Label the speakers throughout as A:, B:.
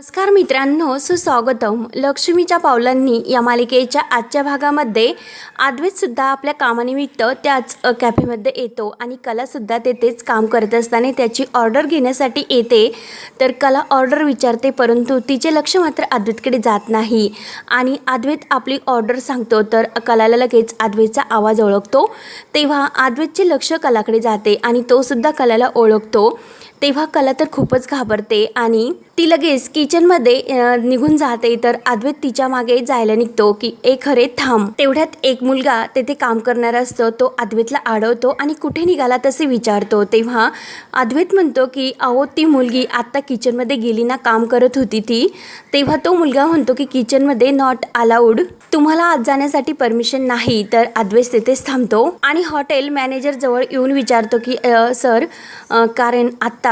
A: नमस्कार मित्रांनो सुस्वागतम. लक्ष्मीच्या पावलांनी या मालिकेच्या आजच्या भागामध्ये आद्वेतसुद्धा आपल्या कामानिमित्त त्याच कॅफेमध्ये येतो आणि कलासुद्धा तेथेच काम करत असताना त्याची ऑर्डर घेण्यासाठी येते. तर कला ऑर्डर विचारते परंतु तिचे लक्ष मात्र आद्वेतकडे जात नाही. आणि आद्वेत आपली ऑर्डर सांगतो तर कलाला लगेच आद्वेतचा आवाज ओळखतो. तेव्हा आद्वेतचे लक्ष कलाकडे जाते आणि तोसुद्धा कलाला ओळखतो. तेव्हा कला तर खूपच घाबरते आणि ती लगेच किचनमध्ये निघून जाते. तर अद्वैत तिच्यामागे जायला निघतो की ए खरे थांब. तेवढ्यात एक मुलगा तेथे काम करणारा असतो. तो अद्वैतला अडवतो आणि कुठे निघाला तसे विचारतो. तेव्हा अद्वैत म्हणतो की अहो ती मुलगी आत्ता किचनमध्ये गेली ना काम करत होती ती. तेव्हा तो मुलगा म्हणतो की किचनमध्ये नॉट अलाउड. तुम्हाला आज जाण्यासाठी परमिशन नाही. तर अद्वैत तेथेच थांबतो आणि हॉटेल मॅनेजर जवळ येऊन विचारतो की सर कारण आत्ता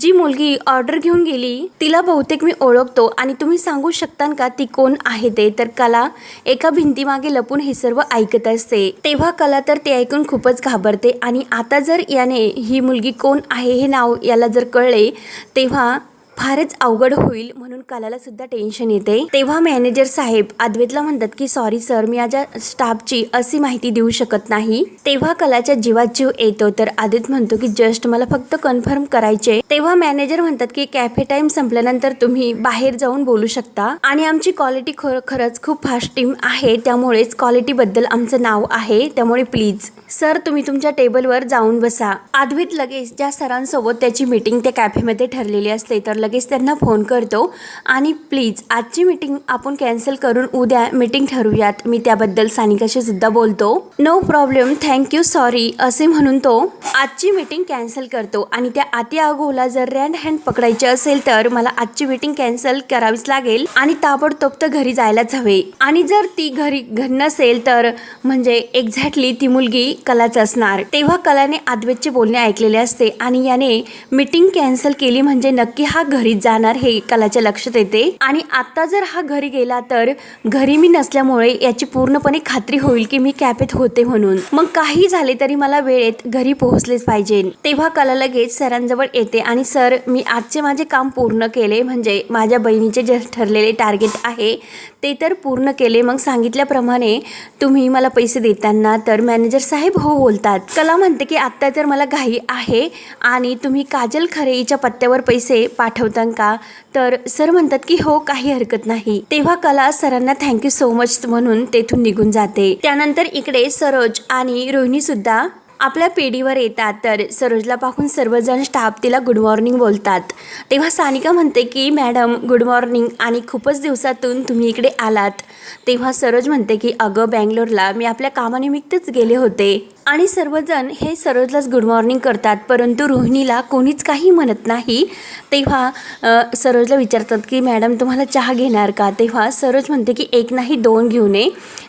A: जी मुलगी ऑर्डर घेऊन गेली तिला बहुतेक मी ओळखतो आणि तुम्ही सांगू शकता का ती कोण आहे ते? तर कला एका भिंतीमागे लपून हे सर्व ऐकत असते. तेव्हा कला तर ते ऐकून खूपच घाबरते आणि आता जर याने ही मुलगी कोण आहे हे नाव याला जर कळले तेव्हा फारच अवघड होईल म्हणून कलाला सुद्धा टेन्शन येते. तेव्हा मॅनेजर साहेब अद्वैतला म्हणतात की सॉरी सर मी माझ्या स्टाफची अशी माहिती देऊ शकत नाही. तेव्हा कलाच्या जीवात जीव येतो. तर आदित म्हणतो की जस्ट मला फक्त कन्फर्म करायचे तेव्हा मॅनेजर म्हणतात की कॅफे टाइम संपल्यानंतर तुम्ही बाहेर जाऊन बोलू शकता. आणि आमची क्वालिटी खर खरंच खूप फास्ट टीम आहे. त्यामुळेच क्वालिटी बद्दल आमचं नाव आहे. त्यामुळे प्लीज सर तुम्ही तुमच्या टेबलवर जाऊन बसा. आधवीत लगेच ज्या सरांसोबत त्याची मीटिंग त्या कॅफेमध्ये ठरलेली असते तर लगेच त्यांना फोन करतो. आणि प्लीज आजची मीटिंग आपण कॅन्सल करून उद्या मीटिंग ठरवूयात. मी त्याबद्दल सानिकाशी सुद्धा बोलतो. नो प्रॉब्लेम थँक्यू सॉरी असे म्हणून तो आजची मीटिंग कॅन्सल करतो. आणि त्या आती आगोला जर रँड हँड पकडायचे असेल तर मला आजची मीटिंग कॅन्सल करावीच लागेल आणि ताबडतोब तर घरी जायलाच हवे. आणि जर ती घरी घर नसेल तर म्हणजे एक्झॅक्टली ती मुलगी कलाच असणार. तेव्हा कलाने आद्वेतचे बोलणे ऐकलेले असते आणि याने मीटिंग कॅन्सल केली म्हणजे नक्की हा घरीच जाणार हे कलाच्या लक्षात येते. आणि आता जर हा घरी गेला तर घरी मी नसल्यामुळे याची पूर्णपणे खात्री होईल की मी कॅफेत होते म्हणून. मग काही झाले तरी मला वेळेत घरी पोहोचलेच पाहिजे. तेव्हा कला लगेच सरांजवळ येते आणि सर मी आजचे माझे काम पूर्ण केले म्हणजे माझ्या बहिणीचे जे ठरलेले टार्गेट आहे ते तर पूर्ण केले. मग सांगितल्याप्रमाणे तुम्ही मला पैसे देताना तर मॅनेजर साहेब हो बोलतात. कला म्हणते की आत्ता तर मला घाई आहे आणि तुम्ही काजल खरेईच्या पत्त्यावर पैसे पाठवता का? तर सर म्हणतात की हो काही हरकत नाही. तेव्हा कला सरांना थँक्यू सो मच म्हणून तेथून निघून जाते. त्यानंतर इकडे सरोज आणि रोहिणी सुद्धा आपल्या पेढीवर येतात. तर सरोजला पाहून सर्वजण स्टाफ तिला गुड मॉर्निंग बोलतात. तेव्हा सानिका म्हणते की मॅडम गुड मॉर्निंग आणि खूपच दिवसातून तुम्ही इकडे आलात. तेव्हा सरोज म्हणते की अगं बँगलोरला मी आपल्या कामानिमित्तच गेले होते. आणि सर्वजण हे सरोजलाच गुड मॉर्निंग करतात परंतु रोहिणीला कोणीच काही म्हणत नाही. तेव्हा सरोजला विचारतात की मॅडम तुम्हाला चहा घेणार का? तेव्हा सरोज म्हणते की एक नाही दोन घेऊन ये.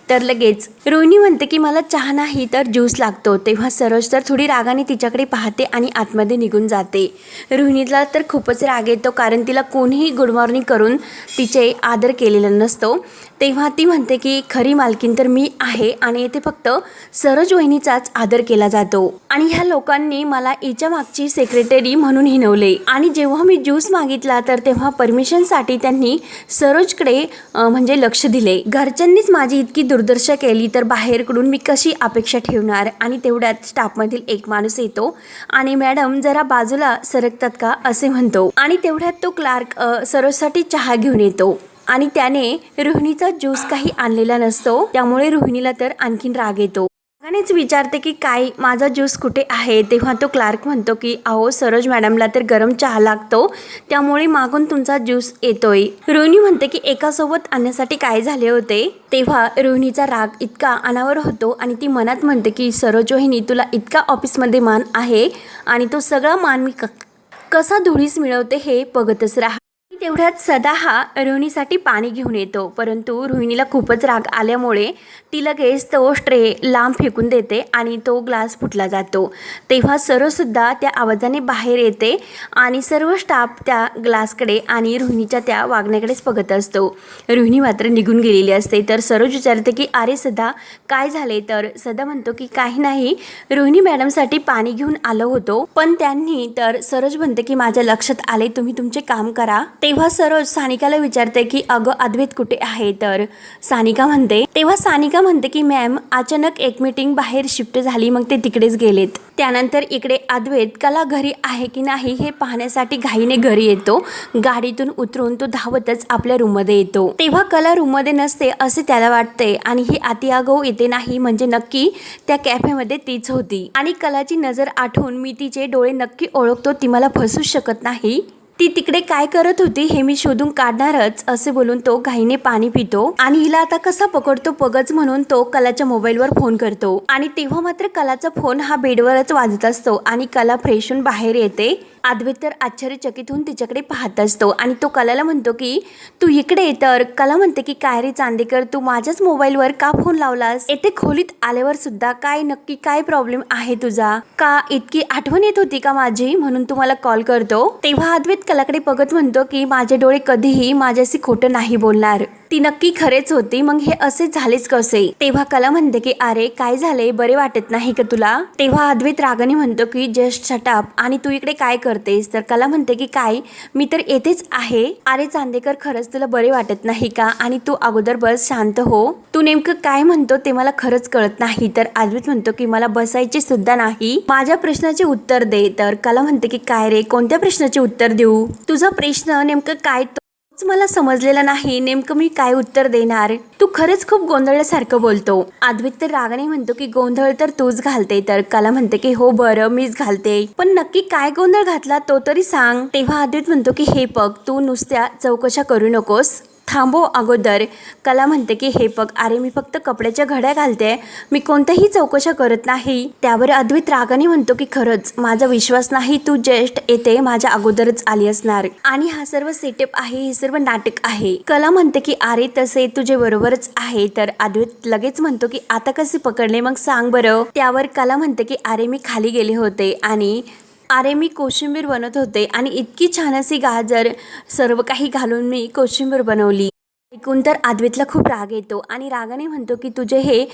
A: तर लगेच रोहिणी म्हणते की मला चहा नाही तर ज्यूस लागतो. तेव्हा सरोज तर थोडी रागाने तिच्याकडे पाहते आणि आतमध्ये निघून जाते. रोहिणीला तर खूपच राग येतो कारण तिला कोणीही गुड मॉर्निंग करून तिचे आदर केलेला नसतो. तेव्हा ती म्हणते की खरी मालकीन तर मी आहे आणि येथे फक्त सरोज वहिनीचाच आदर केला जातो. आणि ह्या लोकांनी मला हिच्या मागची सेक्रेटरी म्हणून हिनवले. आणि जेव्हा मी ज्यूस मागितला तर तेव्हा परमिशनसाठी त्यांनी सरोजकडे म्हणजे लक्ष दिले. घरच्यांनीच माझी इतकी दुर्दर्शा केली तर बाहेरकडून मी कशी अपेक्षा ठेवणार? आणि तेवढ्यात स्टाफमधील एक माणूस येतो आणि मॅडम जरा बाजूला सरकतात का? असे म्हणतो. आणि तेवढ्यात तो क्लार्क सरोजसाठी चहा घेऊन येतो. आणि त्याने रोहिणीचा ज्यूस काही आणलेला नसतो त्यामुळे रोहिणीला तर आणखीन राग येतो. रागानेच विचारते की काय माझा ज्यूस कुठे आहे? तेव्हा तो क्लार्क म्हणतो की अहो सरोज मॅडमला तर गरम चहा लागतो त्यामुळे मागून तुमचा ज्यूस येतोय. रोहिणी म्हणते की एकासोबत आणण्यासाठी काय झाले होते? तेव्हा रोहिणीचा राग इतका अनावर होतो आणि ती मनात म्हणते की सरोज रोहिणी तुला इतका ऑफिसमध्ये मान आहे आणि तो सगळा मान मी क कसा धुळीस मिळवते हे बघतच राहा. तेवढ्यात सदा हा रोहिणीसाठी पाणी घेऊन येतो. परंतु रोहिणीला खूपच राग आल्यामुळे ती लगेच तो स्ट्रे लांब फेकून देते आणि तो ग्लास फुटला जातो. तेव्हा सरोसुद्धा त्या आवाजाने बाहेर येते आणि सर्व स्टाफ त्या ग्लासकडे आणि रोहिणीच्या त्या वागण्याकडेच बघत असतो. रोहिणी मात्र निघून गेलेली असते. तर सरोज विचारते की अरे सदा काय झाले? तर सदा म्हणतो की काही नाही. रोहिणी मॅडमसाठी पाणी घेऊन आलो होतो पण त्यांनी तर सरोज म्हणते की माझ्या लक्षात आले तुम्ही तुमचे काम करा. ते तेव्हा सरोज सानिकाला विचारते की अगं अद्वैत कुठे आहे? तर सानिका म्हणते तेव्हा सानिका म्हणते की मॅम अचानक एक मीटिंग बाहेर शिफ्ट झाली मग ते तिकडेच गेलेत. त्यानंतर इकडे अद्वैत कला घरी आहे की नाही हे पाहण्यासाठी घाईने घरी येतो. गाडीतून उतरून तो धावतच आपल्या रूममध्ये येतो. तेव्हा कला रूममध्ये नसते असे त्याला वाटते. आणि ही अति येते नाही म्हणजे नक्की त्या कॅफेमध्ये तीच होती. आणि कलाची नजर आठवून मी तिचे डोळे नक्की ओळखतो ती मला फसू शकत नाही. ती तिकडे काय करत होती हे मी शोधून काढणारच असे बोलून तो घाईने पाणी पितो. आणि हिला आता कसा पकडतो पगच म्हणून तो कलाच्या मोबाईलवर फोन करतो. आणि तेव्हा मात्र कलाचा फोन हा बेडवरच वाजत असतो आणि कला फ्रेश होऊन बाहेर येते. अद्वैत तर आश्चर्यचकित होऊन तिच्याकडे पाहत असतो. आणि तो कलाला म्हणतो की तू इकडे ये तर. कला म्हणते की काय रे चांदेकर तू माझ्याच मोबाईलवर का फोन लावलास? येथे खोलीत आल्यावर सुद्धा काय नक्की काय प्रॉब्लेम आहे तुझा? का इतकी आठवण येत होती का माझी? म्हणून तू मला कॉल करतो. तेव्हा अद्वैत कलाकडे बघत म्हणतो की माझे डोळे कधीही माझ्याशी खोटं नाही बोलणार. ती नक्की खरेच होती. मग हे असे झालेच कसे? तेव्हा कला म्हणते की अरे काय झाले? बरे वाटत नाही का तुला? तेव्हा अद्वैत रागाने म्हणतो की जस्ट शटाप आणि तू इकडे काय करतेस? तर कला म्हणते की काय? मी तर येतेच आहे. अरे चांदेकर खरंच तुला बरे वाटत नाही का? आणि तू अगोदर बस शांत हो. तू नेमकं काय म्हणतो ते मला खरंच कळत नाही. तर अद्वैत म्हणतो की मला बसायचे सुद्धा नाही. माझ्या प्रश्नाचे उत्तर दे. तर कला म्हणते की काय रे? कोणत्या प्रश्नाचे उत्तर देऊ? तुझा प्रश्न नेमकं काय मला समजलेलं नाही नेमकं मी काय उत्तर देणार? तू खरंच खूप गोंधळल्यासारखं बोलतो. अद्वैत तर रागाने म्हणतो की गोंधळ तर तूच घालते. तर कला म्हणते की हो बरं मीच घालते. पण नक्की काय गोंधळ घातला तो तरी सांग. तेव्हा अद्वैत म्हणतो की हे पग तू नुसत्या चौकशा करू नकोस. थांबो अगोदर. कला म्हणते की हे बघ अरे मी फक्त कपड्याच्या घड्या घालते मी कोणत्याही चौकशा करत नाही. त्यावर अद्वैत रागाने म्हणतो की खरंच माझा विश्वास नाही तू ज्येष्ठ येते माझ्या अगोदरच आली असणार. आणि हा सर्व सेटअप आहे हे सर्व नाटक आहे. कला म्हणते की अरे तसे तुझे बरोबरच आहे. तर अद्वित लगेच म्हणतो की आता कसे पकडले? मग सांग बरं. त्यावर कला म्हणते की अरे मी खाली गेले होते आणि अरे मी कोशिंबीर बनवत होते आणि इतकी छान अशी गाजर सर्व काही घालून मी कोशिंबीर बनवली. ऐकून तर आद्वितला खूप राग येतो आणि रागाने म्हणतो की तुझे हे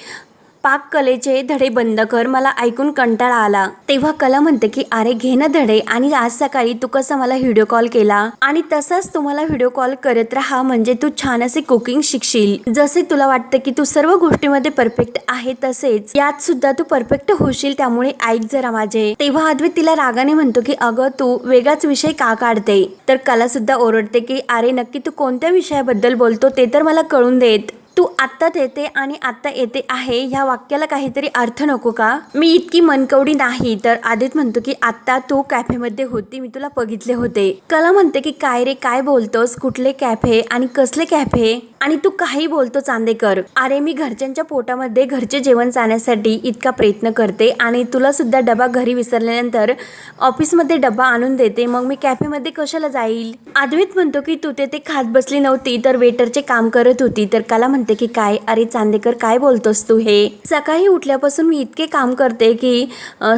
A: पाककलेचे धडे बंद कर मला ऐकून कंटाळा आला. तेव्हा कला म्हणते की अरे घे ना धडे. आणि आज सकाळी तू कसा मला व्हिडिओ कॉल केला? आणि तसाच तुम्हाला व्हिडिओ कॉल करत राहा म्हणजे तू छान असे कुकिंग शिकशील. जसे तुला वाटतं की तू सर्व गोष्टीमध्ये परफेक्ट आहे तसेच यात सुद्धा तू परफेक्ट होशील त्यामुळे ऐक जरा माझे. तेव्हा अद्वैत तिला रागाने म्हणतो की अगं तू वेगळाच विषय का काढते? तर कला सुद्धा ओरडते की अरे नक्की तू कोणत्या विषयाबद्दल बोलतो ते तर मला कळून देत. तू आत्ताच येते आणि आत्ता येते आहे ह्या वाक्याला काहीतरी अर्थ नको का? मी इतकी मनकवडी नाही तर आदित म्हणतो की आत्ता तू कॅफेमध्ये होती मी तुला बघितले होते. कला म्हणते की काय रे काय बोलतोस? कुठले कॅफे आणि कसले कॅफे? आणि तू काही बोलतो चांदेकर. अरे मी घरच्यांच्या पोटामध्ये घरचे जेवण जाण्यासाठी इतका प्रयत्न करते आणि तुला सुद्धा डबा घरी विसरल्यानंतर ऑफिसमध्ये डबा आणून देते मग मी कॅफेमध्ये कशाला जाईल? अद्वैत म्हणतो की तू तेथे खात बसली नव्हती तर वेटरचे काम करत होती तर कला म्हणते की काय? अरे चांदेकर काय बोलतोस तू हे? सकाळी उठल्यापासून मी इतके काम करते की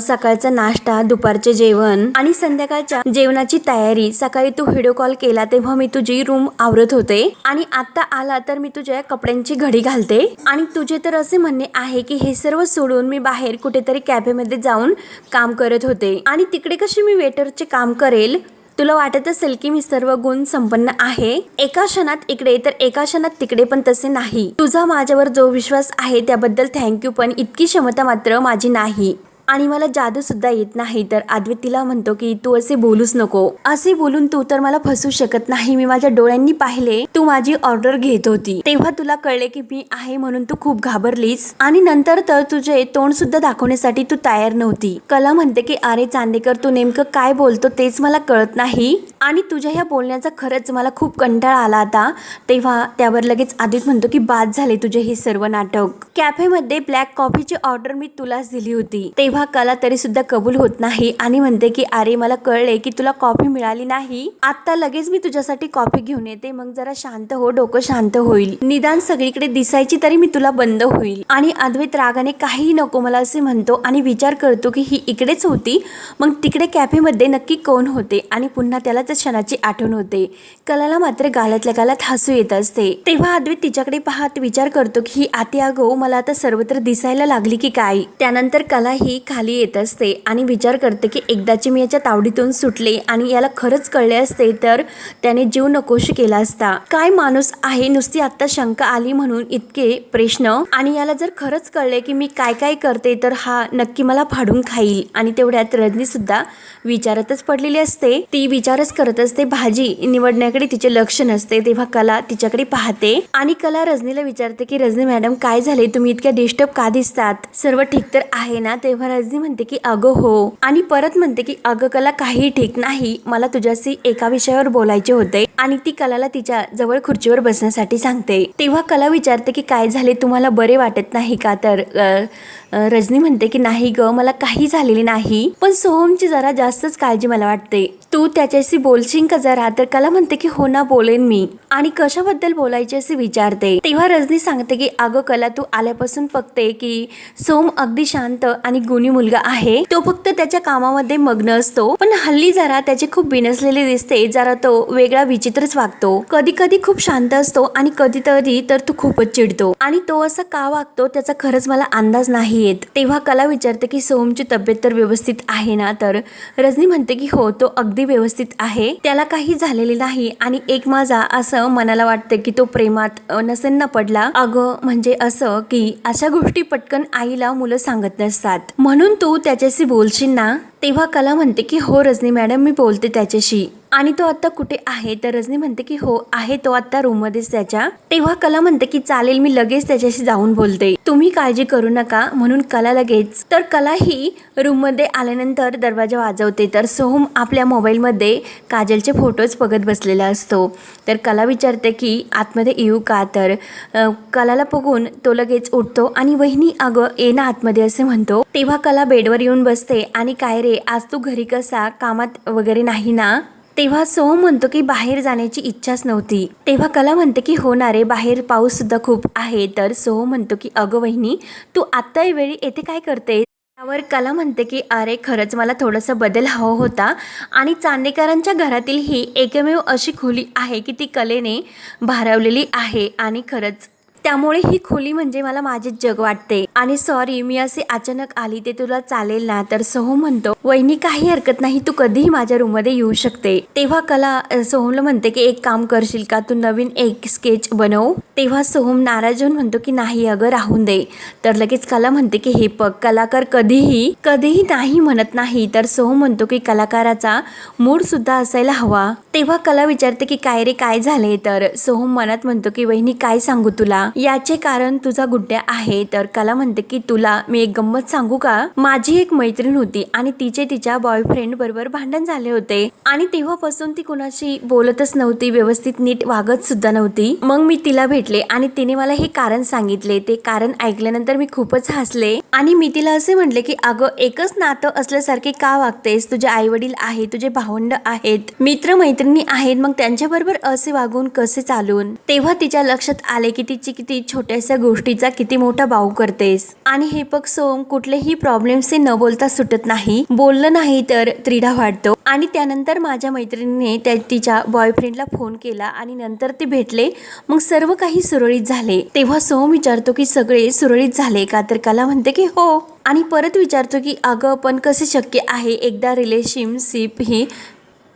A: सकाळचा नाश्ता दुपारचे जेवण आणि संध्याकाळच्या जेवणाची तयारी. सकाळी तू व्हिडिओ कॉल केला तेव्हा मी तुझी रूम आवरत होते आणि आता आला तर मी तुझ्या कपड्यांची घडी घालते. आणि तुझे तर असे म्हणणे आहे की हे सर्व सोडून मी बाहेर कुठेतरी कॅफेमध्ये जाऊन काम करत होते. आणि तिकडे कशी मी वेटरचे काम करेल? तुला वाटत असेल की मी सर्व गुण संपन्न आहे? एका क्षणात इकडे तर एका क्षणात तिकडे पण तसे नाही. तुझा माझ्यावर जो विश्वास आहे त्याबद्दल थँक्यू पण इतकी क्षमता मात्र माझी नाही. आणि मला जादू सुद्धा येत नाही. तर अद्वैत तिला म्हणतो की तू असे बोलूच नको. असे बोलून तू तर मला फसू शकत नाही. मी माझ्या डोळ्यांनी पाहिले तू माझी ऑर्डर घेत होती. तेव्हा तुला कळले की मी आहे म्हणून तू खूप घाबरलीस. आणि नंतर तर तुझे तोंड सुद्धा दाखवण्यासाठी तू तयार नव्हती. कला म्हणते की अरे चांदेकर तू नेमकं काय बोलतो तेच मला कळत नाही. आणि तुझ्या ह्या बोलण्याचा खरंच मला खूप कंटाळा आला आता. तेव्हा त्यावर लगेच आदित म्हणतो की बाद झाले तुझे हे सर्व नाटक. कॅफेमध्ये ब्लॅक कॉफीची ऑर्डर मी तुलाच दिली होती. तेव्हा कला तरी सुद्धा कबूल होत नाही. आणि म्हणते की अरे मला कळले की तुला कॉफी मिळाली नाही. आता लगेच मी तुझ्यासाठी कॉफी घेऊन येते. मग जरा शांत हो डोकं शांत होईल. निदान सगळीकडे दिसायची तरी मी तुला बंद होईल. आणि अद्वैत रागाने काहीही नको मला असे म्हणतो आणि विचार करतो की ही इकडेच होती. मग तिकडे कॅफेमध्ये नक्की कोण होते? आणि पुन्हा त्याला त्या क्षणाची आठवण होते. कलाला मात्र गालातल्या गालात हसू येत असते. तेव्हा अद्वैत तिच्याकडे पाहत विचार करतो की ही आती आगो मला आता सर्वत्र दिसायला लागली की काय? त्यानंतर कला ही खाली येत असते आणि विचार करते की एकदाची मी याच्या तावडीतून सुटले आणि याला खरंच कळले असते तर त्याने जीव नकोशी केला असता. काय माणूस आहे? नुसती आत्ता शंका आली म्हणून इतके प्रश्न. आणि याला जर खरंच कळले की मी काय काय करते तर हा नक्की मला फाडून खाईल. आणि तेवढ्यात रजनी सुद्धा विचारातच पडलेली असते. ती विचारच करत असते भाजी निवडण्याकडे तिचे लक्ष नसते तेव्हा कला तिच्याकडे पाहते. आणि कला रजनीला विचारते की रजनी मॅडम काय झाले तुम्ही इतक्या डिस्टर्ब का दिसतात? सर्व ठीक तर आहे ना? तेव्हा रजनी म्हणते की अगं हो. आणि परत म्हणते की अगं कला काही ठीक नाही. मला तुझ्याशी एका विषयावर बोलायचे होते आणि ती कलाला तिच्या जवळ खुर्चीवर बसण्यासाठी सांगते. तेव्हा कला विचारते की काय झाले? तुम्हाला बरे वाटत नाही का? तर रजनी म्हणते की नाही ग मला काही झालेले नाही. पण सोहमची जरा जास्तच काळजी मला वाटते. तू त्याच्याशी बोलशील का जरा? तर कला म्हणते की हो ना बोलेन मी. आणि कशाबद्दल बोलायचे असे विचारते. तेव्हा रजनी सांगते की अगं कला तू आल्यापासून बघते की सोम अगदी शांत आणि गुणी मुलगा आहे. तो फक्त त्याच्या कामामध्ये मग्न असतो. पण हल्ली जरा त्याचे खूप बिनसलेले दिसते. जरा तो वेगळा विचित्रच वागतो. कधी कधी खूप शांत असतो आणि कधीतरी तर तो खूपच चिडतो. आणि तो असा का वागतो त्याचा खरंच मला अंदाज नाही येत. तेव्हा कला विचारते की सोमची तब्येत तर व्यवस्थित आहे ना? तर रजनी म्हणते की हो तो अगदी व्यवस्थित आहे. त्याला काही झालेले नाही आणि एक माझा असं मनाला वाटतं की तो प्रेमात नसेल ना पडला. अगं म्हणजे असं की अशा गोष्टी पटकन आईला मुलं सांगत नसतात. म्हणून म्हणून तू त्याच्याशी बोलशील ना तेव्हा कला म्हणते की हो रजनी मॅडम मी बोलते त्याच्याशी. आणि तो आता कुठे आहे? तर रजनी म्हणते की हो आहे तो आता रूम मध्येच त्याच्या. तेव्हा कला म्हणते की चालेल मी लगेच त्याच्याशी जाऊन बोलते. तुम्ही काळजी करू नका. म्हणून कला लगेच तर कला ही रूममध्ये आल्यानंतर दरवाजा वाजवते. तर सोहम आपल्या मोबाईलमध्ये काजलचे फोटोज बघत बसलेला असतो. तर कला विचारते की आतमध्ये येऊ का? तर कलाला बघून तो लगेच उठतो आणि वहिनी अगं ये ना आतमध्ये असे म्हणतो. तेव्हा कला बेडवर येऊन बसते आणि काय रे आज तू घरी कसा? कामात वगैरे नाही ना? तेव्हा सो म्हणतो की बाहेर जाण्याची इच्छाच नव्हती. तेव्हा कला म्हणते की हो ना रे बाहेर पाऊस सुद्धा खूप आहे. तर सो म्हणतो की अगं वहिनी तू आत्ता वेळी येथे काय करते त्यावर कला म्हणते की अरे खरंच मला थोडासा बदल हवा होता आणि चांदेकरांच्या घरातील ही एकमेव अशी खोली आहे की ती कलेने भारवलेली आहे आणि खरंच त्यामुळे ही खोली म्हणजे मला माझे जग वाटते. आणि सॉरी मी असे अचानक आली ते तुला चालेल ना? तर सोहम म्हणतो वहिनी काही हरकत नाही तू कधीही माझ्या रूममध्ये येऊ शकते. तेव्हा कला सोहमला म्हणते की एक काम करशील का? तू नवीन एक स्केच बनव. तेव्हा सोहम नाराज होऊन म्हणतो की नाही अगं राहून दे. तर लगेच कला म्हणते की हे पग कलाकार कधीही कधीही नाही म्हणत नाही. तर सोहम म्हणतो की कलाकाराचा मूड सुद्धा असायला हवा. तेव्हा कला विचारते की काय रे काय झाले तर सोहम मनात म्हणतो की वहिनी काय सांगू तुला? याचे कारण तुझा गुड्ड्या आहे तर कला म्हणते की तुला मी एक गंमत सांगू का? माझी एक मैत्रीण होती आणि तिचे तिच्या बॉयफ्रेंड बरोबर भांडण झाले होते. आणि तेव्हापासून ती कुणाशी बोलतच नव्हती व्यवस्थित नीट वागत सुद्धा नव्हती. मग मी तिला भेटले आणि तिने मला हे कारण सांगितले. ते कारण ऐकल्यानंतर मी खूपच हसले. आणि मी तिला असे म्हटले की अगं एकच नातं असल्यासारखे का वागतेस? तुझे आई वडील आहे तुझे भावंड आहेत मित्र मैत्रिणी आहेत मग त्यांच्याबरोबर असे वागून कसे चालून? तेव्हा तिच्या लक्षात आले की तिची किती छोट्याशा गोष्टीचा किती मोठा भाऊ करतेस. आणि हे बघ सोम कुठलेही प्रॉब्लेमचे न बोलता सुटत नाही. बोललं नाही तर त्रिडा वाढतो. आणि त्यानंतर माझ्या मैत्रिणीने त्या तिच्या बॉयफ्रेंडला फोन केला आणि नंतर ते भेटले. मग सर्व काही सुरळीत झाले. तेव्हा सोम विचारतो की सगळे सुरळीत झाले का? तर कला म्हणते की हो. आणि परत विचारतो की अगं पण कसे शक्य आहे? एकदा रिलेशनशिप ही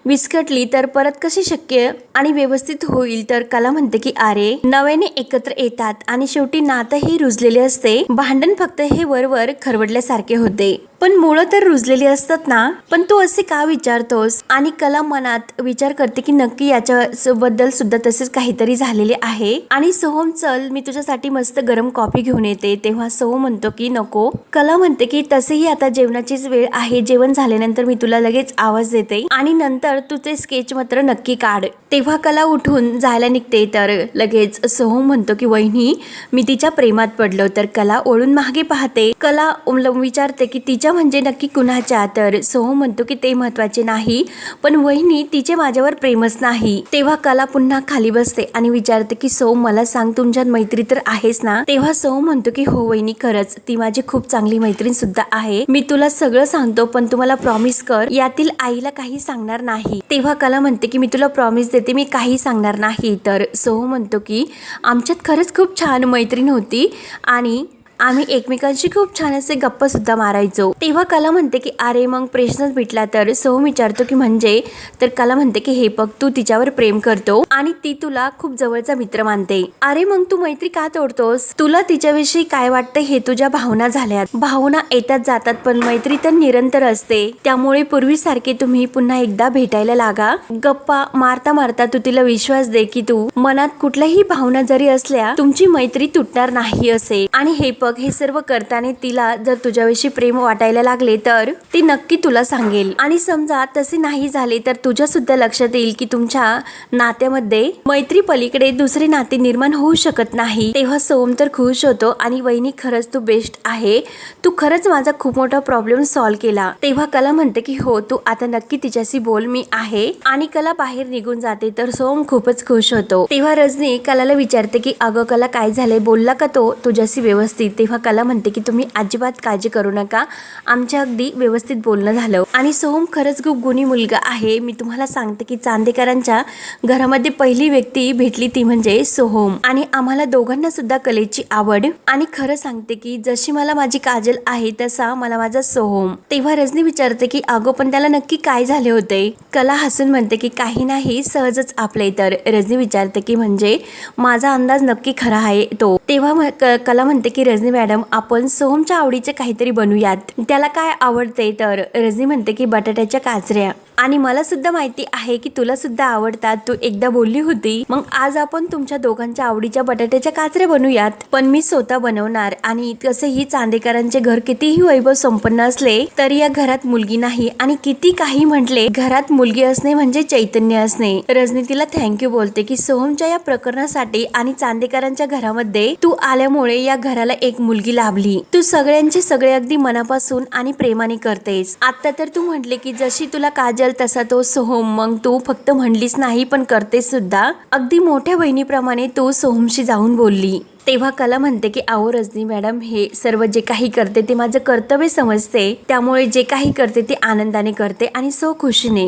A: विस्कटली तर परत कशी शक्य आणि व्यवस्थित होईल तर कला म्हणते की अरे नव्याने एकत्र येतात आणि शेवटी नातं हे रुजलेले असते. भांडण फक्त हे वरवर खरवडल्यासारखे होते. पण मुळं तर रुजलेली असतात ना पण तू असे का विचारतोस? आणि कला मनात विचार करते की नक्की याच्या बद्दल सुद्धा तसेच काहीतरी झालेले आहे? आणि सोहम चल मी तुझ्यासाठी मस्त गरम कॉफी घेऊन येते. तेव्हा सोहम म्हणतो की नको. कला म्हणते की तसेही आता जेवणाचीच वेळ आहे. जेवण झाल्यानंतर मी तुला लगेच आवाज देते. आणि नंतर तू ते स्केच मात्र नक्की काढ. तेव्हा कला उठून जायला निघते. तर लगेच सोहम म्हणतो की वहिनी मी तिच्या प्रेमात पडलो. तर कला ओळून मागे पाहते. कला विचारते की तिच्या म्हणजे नक्की कुणाच्या? तर सोहम म्हणतो की ते महत्त्वाचे नाही पण वहिनी तिचे माझ्यावर प्रेमच नाही. तेव्हा कला पुन्हा खाली बसते आणि विचारते की सोम मला सांग तुमच्यात मैत्री तर आहेस ना? तेव्हा सोह म्हणतो की हो वहिनी खरंच. ती माझी खूप चांगली मैत्रीण सुद्धा आहे. मी तुला सगळं सांगतो पण तुम्हाला प्रॉमिस कर यातील आईला काही सांगणार नाही. तेव्हा कला म्हणते की मी तुला प्रॉमिस देते मी काही सांगणार नाही. तर सोहम म्हणतो की आमच्यात खरंच खूप छान मैत्रीण होती आणि आम्ही एकमेकांशी खूप छान असे गप्पा सुद्धा मारायचो. तेव्हा कला म्हणते की अरे मग प्रश्नच भेटला तर? सोहम विचारतो की म्हणजे? तर कला म्हणते की हे बघ तू तिच्यावर प्रेम करतो आणि ती तुला खूप जवळचा मित्र मानते. अरे मग तू मैत्री का तोडतोस? तुला तिच्याविषयी काय वाटतं हे तुझ्या भावना झाल्यात? भावना येतात जातात पण मैत्री तर निरंतर असते. त्यामुळे पूर्वीसारखे तुम्ही पुन्हा एकदा भेटायला लागा. गप्पा मारता मारता तू तिला विश्वास दे की तू मनात कुठल्याही भावना जरी असल्या तुमची मैत्री तुटणार नाही असे. आणि हे बघ हे सर्व करताना तिला जर तुझ्याविषयी प्रेम वाटायला लागले तर ती नक्की तुला सांगेल. आणि समजा तसे नाही झाले तर तुझ्या सुद्धा लक्षात येईल की तुमच्या नात्यामध्ये मैत्री पलीकडे दुसरे नाते निर्माण होऊ शकत नाही. तेव्हा सोम तर खुश होतो आणि वहिनी खरंच तू बेस्ट आहे. तू खरंच माझा खूप मोठा प्रॉब्लेम सॉल्व्ह केला. तेव्हा कला म्हणते की हो तू आता नक्की तिच्याशी बोल मी आहे. आणि कला बाहेर निघून जाते तर सोम खूपच खुश होतो. तेव्हा रजनी कलाला विचारते की अगं कला काय झालंय? बोलला का तो तुझ्याशी व्यवस्थित? तेव्हा कला म्हणते की तुम्ही अजिबात काळजी करू नका. आमच्या अगदी व्यवस्थित बोलणं झालं. आणि सोहम खरंच खूप गुणी मुलगा आहे. मी तुम्हाला सांगते की चांदेकरांच्या घरामध्ये पहिली व्यक्ती भेटली ती म्हणजे सोहम. आणि आम्हाला दोघांना सुद्धा कलेची आवड. आणि खरं सांगते की जशी मला माझी काजल आहे तसा मला माझा सोहम. तेव्हा रजनी विचारते की अगो पण त्याला नक्की काय झाले होते? कला हसून म्हणते की काही नाही सहजच आपले. तर रजनी विचारते की म्हणजे माझा अंदाज नक्की खरा आहे तो. तेव्हा म- क- कला म्हणते की रजनी मॅडम आपण सोहमच्या आवडीचे काहीतरी बनवूयात त्याला काय आवडते तर रजनी म्हणते की बटाट्याच्या काचऱ्या आणि मला सुद्धा माहिती आहे की तुला सुद्धा आवडतात. तू एकदा बोलली होती. मग आज आपण तुमच्या दोघांच्या आवडीच्या बटाट्याच्या काचऱ्या बनवूयात. पण मी स्वतः बनवणार आणि तसेही चांदेकरांचे घर कितीही वैभव संपन्न असले तरी या घरात मुलगी नाही. आणि किती काही म्हटले घरात मुलगी असणे म्हणजे चैतन्य असणे. रजनी तिला थँक्यू बोलते की सोहमच्या या प्रकरणासाठी आणि चांदेकरांच्या घरामध्ये तू आल्यामुळे या घराला एक मुलगी लाभली. तू सगळ्यांचे सगळे अगदी मनापासून आणि प्रेमाने करतेस. आता तर तू म्हटले की जशी तुला काजल तसा तो सोहम. मग तू फक्त म्हणलीच नाही पण करतेस सुद्धा. अगदी मोठ्या बहिणीप्रमाणे तू सोहमशी जाऊन बोलली. तेव्हा कला म्हणते की आओ रजनी मॅडम हे सर्व जे काही करते ते माझं कर्तव्य समजते. त्यामुळे जे काही करते ते आनंदाने करते आणि सो खुशीने.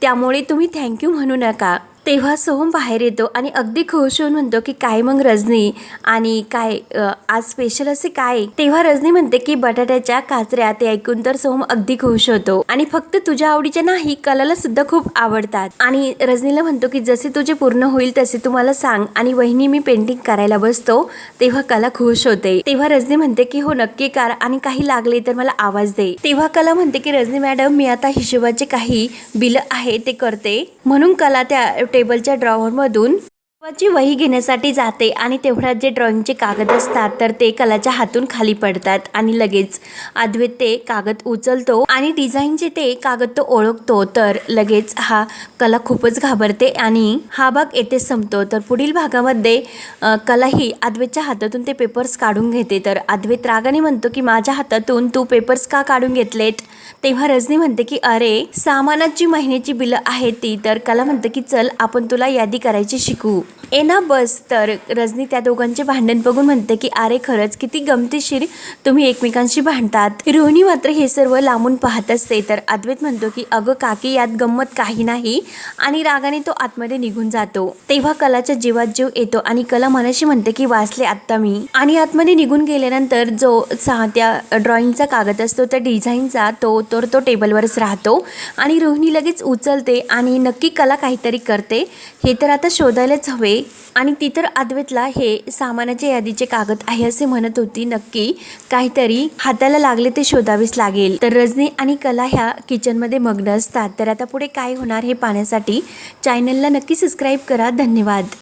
A: त्यामुळे तुम्ही थँक्यू म्हणू नका. तेव्हा सोहम बाहेर येतो आणि अगदी खुश होऊन म्हणतो की काय मग रजनी? आणि काय आज स्पेशल असे काय? तेव्हा रजनी म्हणते की बटाट्याच्या काचऱ्या ते ऐकून तर सोहम अगदी खुश होतो. आणि फक्त तुझ्या आवडीच्या नाही कलाला सुद्धा खूप आवडतात. आणि रजनीला म्हणतो की जसे तुझे पूर्ण होईल तसे तू मला सांग. आणि वहिनी मी पेंटिंग करायला बसतो तेव्हा कला खुश होते. तेव्हा रजनी म्हणते की हो नक्की कर. आणि काही लागले तर मला आवाज दे. तेव्हा कला म्हणते की रजनी मॅडम मी आता हिशोबाचे काही बिल आहे ते करते. म्हणून कला त्या टेबलच्या ड्रॉवरमधून ची वही घेण्यासाठी जाते आणि तेवढ्यात जे ड्रॉइंगचे कागद असतात तर ते कलाच्या हातून खाली पडतात आणि लगेच अद्वैत ते कागद उचलतो आणि डिझाईनचे ते कागद तो ओळखतो तर लगेच हा कला खूपच घाबरते आणि हा भाग येथे संपतो. तर पुढील भागामध्ये कला ही अद्वैतच्या हातातून ते पेपर्स काढून घेते. तर अद्वैत रागाने म्हणतो की माझ्या हातातून तू पेपर्स का काढून घेतलेत? तेव्हा रजनी म्हणते की अरे सामानाची महिन्याची बिलं आहेत ती. तर कला म्हणते की चल आपण तुला यादी करायची शिकू. ए ना बस. तर रजनी त्या दोघांचे भांडण बघून म्हणते की अरे खरंच किती गमतीशीर तुम्ही एकमेकांशी भांडतात. रोहिणी मात्र हे सर्व लांबून पाहत असते. तर अद्वैत म्हणतो की अगं काकी यात गंमत काही नाही. आणि रागाने तो आतमध्ये निघून जातो. तेव्हा कलाच्या जीवात जीव येतो आणि कला मनाशी म्हणते की वाचले आत्ता मी. आणि आतमध्ये निघून गेल्यानंतर जो त्या ड्रॉइंगचा कागद असतो त्या डिझाईनचा तो तर तो टेबलवरच राहतो. आणि रोहिणी लगेच उचलते आणि नक्की कला काहीतरी करते. हे तर आता शोधायलाच हवे आणि ती तर अद्वैतला हे सामानाच्या यादीचे कागद आहे असे म्हणत होती नक्की. काहीतरी हाताला लागले ते शोधावेच लागेल. तर रजनी आणि कला ह्या किचनमध्ये मग्न असतात. तर आता पुढे काय होणार हे पाहण्यासाठी चॅनलला नक्की सबस्क्राईब करा. धन्यवाद.